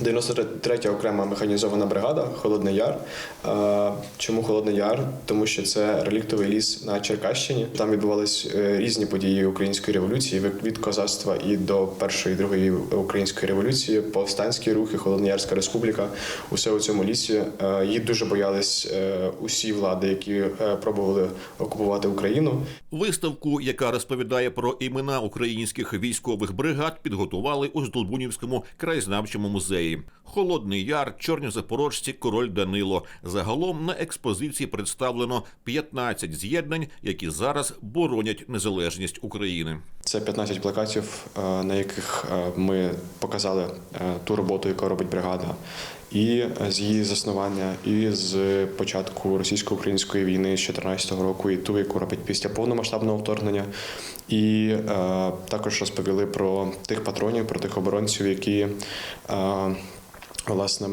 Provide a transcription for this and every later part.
93-я окрема механізована бригада Холодний Яр. Чому Холодний Яр? Тому що це реліктовий ліс на Черкащині. Там відбувались е, різні події української революції від- козацтва і до першої і другої української революції, повстанські рухи, Холодноярська республіка. Усе у цьому лісі. Е, Їх дуже боялись е, усі влади, які пробували окупувати Україну. Виставку, яка розповідає про імена українських військових бригад, підготували у Здолбунівському краєзнавчому музеї. a Холодний Яр, Чорні Запорожці, Король Данило. Загалом на експозиції представлено 15 з'єднань, які зараз боронять незалежність України. Це 15 плакатів, е, на яких е, ми показали е, ту роботу, яку робить бригада, і з її заснування, і з початку російсько-української війни з 2014 року, і ту, яку робить після повномасштабного вторгнення. І також розповіли про тих патронів, про тих оборонців, які власне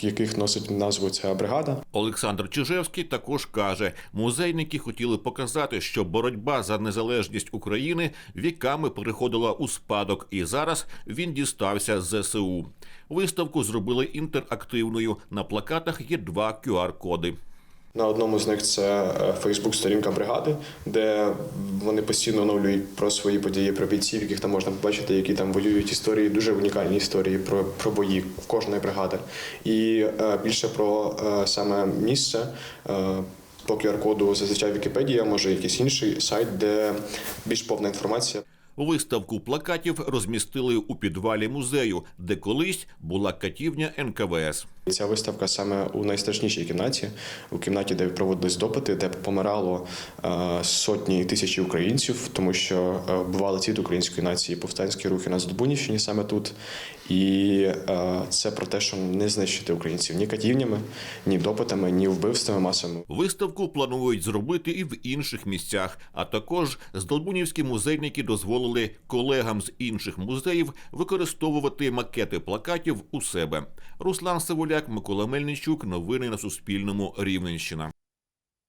яких носить назву ця бригада. Олександр Чижевський також каже, музейники хотіли показати, що боротьба за незалежність України віками переходила у спадок, і зараз він дістався з ЗСУ. Виставку зробили інтерактивною. На плакатах є два QR-коди. На одному з них це Фейсбук-сторінка бригади, де вони постійно оновлюють про свої події, про бійців, яких там можна побачити, які там воюють історії, дуже унікальні історії про, про бої кожної бригади. І е, більше про е, саме місце. Е, по QR-коду зазвичай Вікіпедія, може якийсь інший сайт, де більш повна інформація. Виставку плакатів розмістили у підвалі музею, де колись була катівня НКВС. Ця виставка саме у найстрашнішій кімнаті, у кімнаті, де проводились допити, де помирало е, сотні тисячі українців, тому що е, бували цвіт української нації, повстанські рухи на Здобунівщині саме тут. І е, це про те, що не знищити українців ні катівнями, ні допитами, ні вбивствами масами. Виставку планують зробити і в інших місцях. А також здолбунівські музейники дозволили колегам з інших музеїв використовувати макети плакатів у себе. Руслан Савуляк, Микола Мельничук. Новини на Суспільному. Рівненщина.